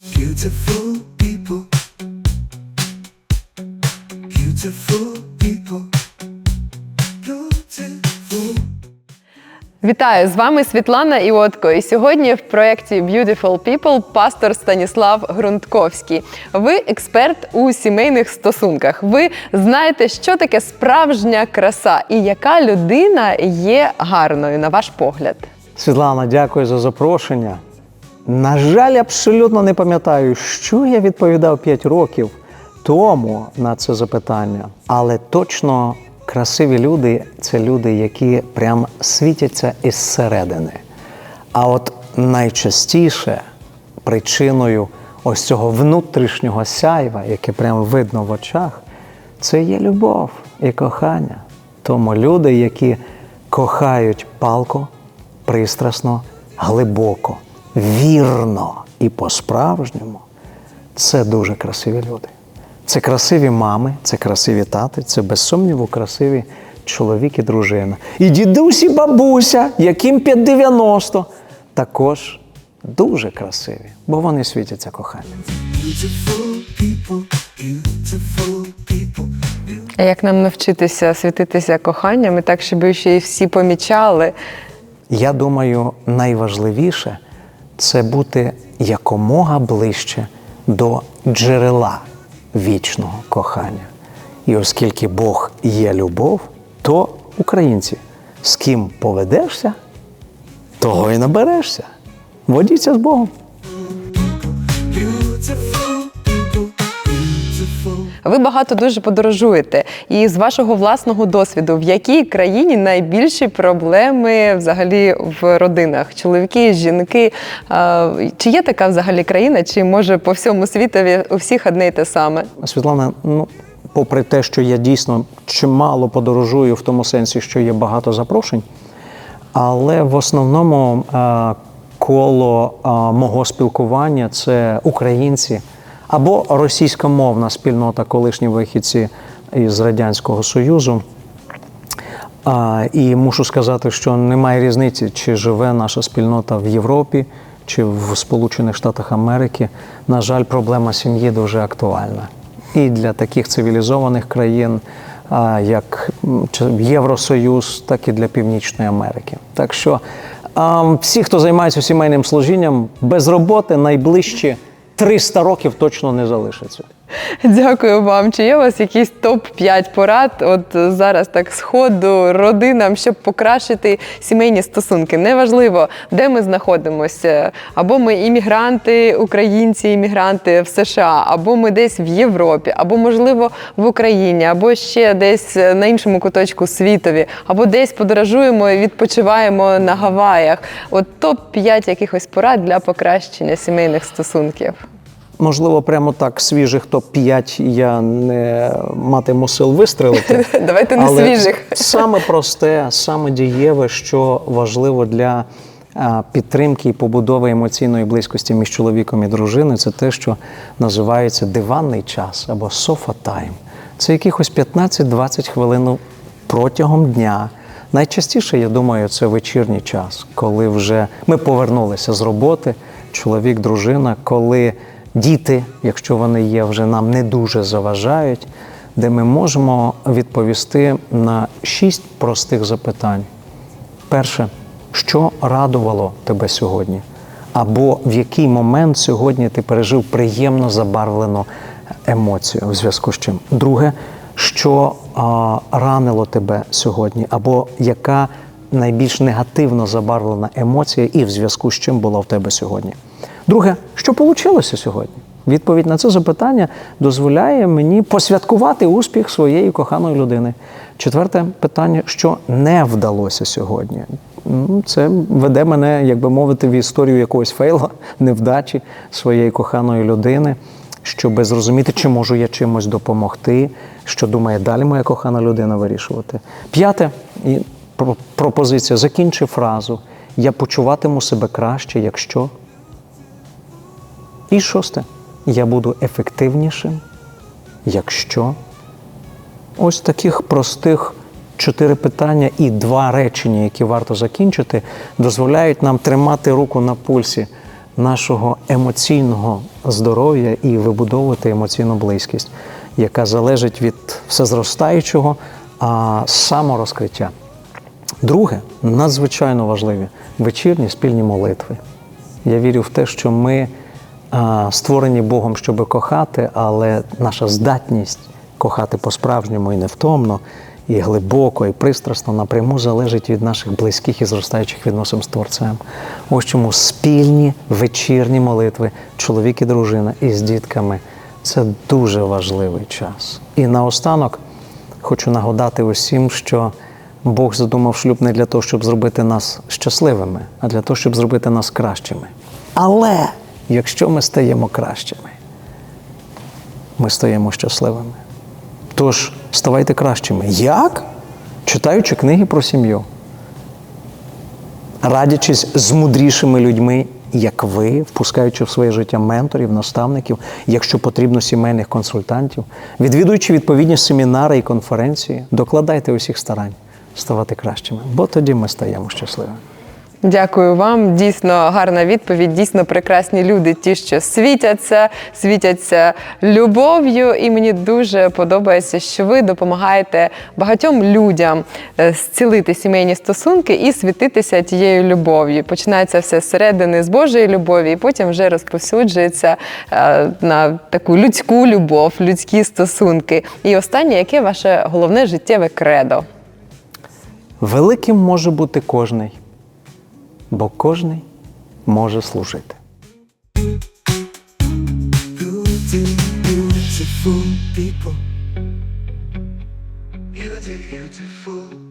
Beautiful people. Beautiful people. Beautiful. Вітаю з вами Світлана Іотко. І сьогодні в проєкті Beautiful People пастор Станіслав Грунтковський. Ви експерт у сімейних стосунках. Ви знаєте, що таке справжня краса і яка людина є гарною, на ваш погляд. Світлана, дякую за запрошення. На жаль, абсолютно не пам'ятаю, що я відповідав 5 років тому на це запитання. Але точно красиві люди це люди, які прям світяться із середини. А от найчастіше причиною ось цього внутрішнього сяйва, яке прямо видно в очах, це є любов і кохання. Тому люди, які кохають палко, пристрасно, глибоко, вірно і по-справжньому, це дуже красиві люди. Це красиві мами, це красиві тати, це без сумніву красиві чоловік і дружина. І дідусь і бабуся, яким під 90, також дуже красиві, бо вони світяться коханням. Як нам навчитися світитися коханням і так, щоб ще й всі помічали? Я думаю, найважливіше це бути якомога ближче до джерела вічного кохання. І оскільки Бог є любов, то українці, з ким поведешся, того і наберешся. Водіться з Богом. Ви багато дуже подорожуєте. І з вашого власного досвіду, в якій країні найбільші проблеми взагалі в родинах? Чоловіки, жінки? Чи є така взагалі країна, чи може по всьому світові у всіх одне й те саме? Світлана, ну, попри те, що я дійсно чимало подорожую в тому сенсі, що є багато запрошень, але в основному коло мого спілкування це українці або російськомовна спільнота, колишні вихідці із Радянського Союзу. А, і мушу сказати, що немає різниці, чи живе наша спільнота в Європі, чи в Сполучених Штатах Америки. На жаль, проблема сім'ї дуже актуальна. І для таких цивілізованих країн, як Євросоюз, так і для Північної Америки. Так що всі, хто займається сімейним служінням, без роботи найближчі 300 років точно не залишаться. Дякую вам. Чи є у вас якийсь топ-5 порад? От зараз так сходу родинам, щоб покращити сімейні стосунки. Неважливо, де ми знаходимося, або ми іммігранти, українці, іммігранти в США, або ми десь в Європі, або можливо в Україні, або ще десь на іншому куточку світові, або десь подорожуємо і відпочиваємо на Гаваях. От топ-5 якихось порад для покращення сімейних стосунків. Можливо, прямо так свіжих топ-5 я не матиму сил вистрелити. Давайте не Але свіжих. Саме просте, саме дієве, що важливо для підтримки і побудови емоційної близькості між чоловіком і дружиною, це те, що називається диванний час або софа тайм. Це якихось 15-20 хвилин протягом дня. Найчастіше, я думаю, це вечірній час, коли вже ми повернулися з роботи, чоловік, дружина, коли діти, якщо вони є, вже нам не дуже заважають, де ми можемо відповісти на шість простих запитань. Перше, що радувало тебе сьогодні? Або в який момент сьогодні ти пережив приємно забарвлену емоцію в зв'язку з чим? Друге, що а, ранило тебе сьогодні, або яка найбільш негативно забарвлена емоція, і в зв'язку з чим була в тебе сьогодні? Друге, що вийшло сьогодні? Відповідь на це запитання дозволяє мені посвяткувати успіх своєї коханої людини. Четверте питання, що не вдалося сьогодні. Ну, Це веде мене, як би мовити, в історію якогось фейла, невдачі своєї коханої людини, щоб зрозуміти, чи можу я чимось допомогти, що думає далі моя кохана людина вирішувати. П'яте пропозиція закінчи фразу. Я почуватиму себе краще, якщо. І шосте. Я буду ефективнішим, якщо ось таких простих чотири питання і два речення, які варто закінчити, дозволяють нам тримати руку на пульсі нашого емоційного здоров'я і вибудовувати емоційну близькість, яка залежить від всезростаючого а, саморозкриття. Друге, надзвичайно важливі вечірні спільні молитви. Я вірю в те, що ми створені Богом, щоб кохати, але наша здатність кохати по-справжньому і невтомно, і глибоко, і пристрасно напряму залежить від наших близьких і зростаючих відносин з Творцем. Ось чому спільні вечірні молитви, чоловік і дружина із дітками це дуже важливий час. І наостанок хочу нагадати усім, що Бог задумав шлюб не для того, щоб зробити нас щасливими, а для того, щоб зробити нас кращими. Але якщо ми стаємо кращими, ми стаємо щасливими. Тож ставайте кращими. Як? Читаючи книги про сім'ю, радячись з мудрішими людьми, як ви, впускаючи в своє життя менторів, наставників, якщо потрібно сімейних консультантів, відвідуючи відповідні семінари і конференції, докладайте усіх старань ставати кращими, бо тоді ми стаємо щасливими. Дякую вам. Дійсно гарна відповідь. Дійсно прекрасні люди, ті, що світяться, світяться любов'ю. І мені дуже подобається, що ви допомагаєте багатьом людям е, зцілити сімейні стосунки і світитися тією любов'ю. Починається все зсередини з Божої любові, і потім вже розповсюджується е, на таку людську любов, людські стосунки. І останнє, яке ваше головне життєве кредо? Великим може бути кожний, бо кожний може служити. Beautiful people. Beautiful, beautiful.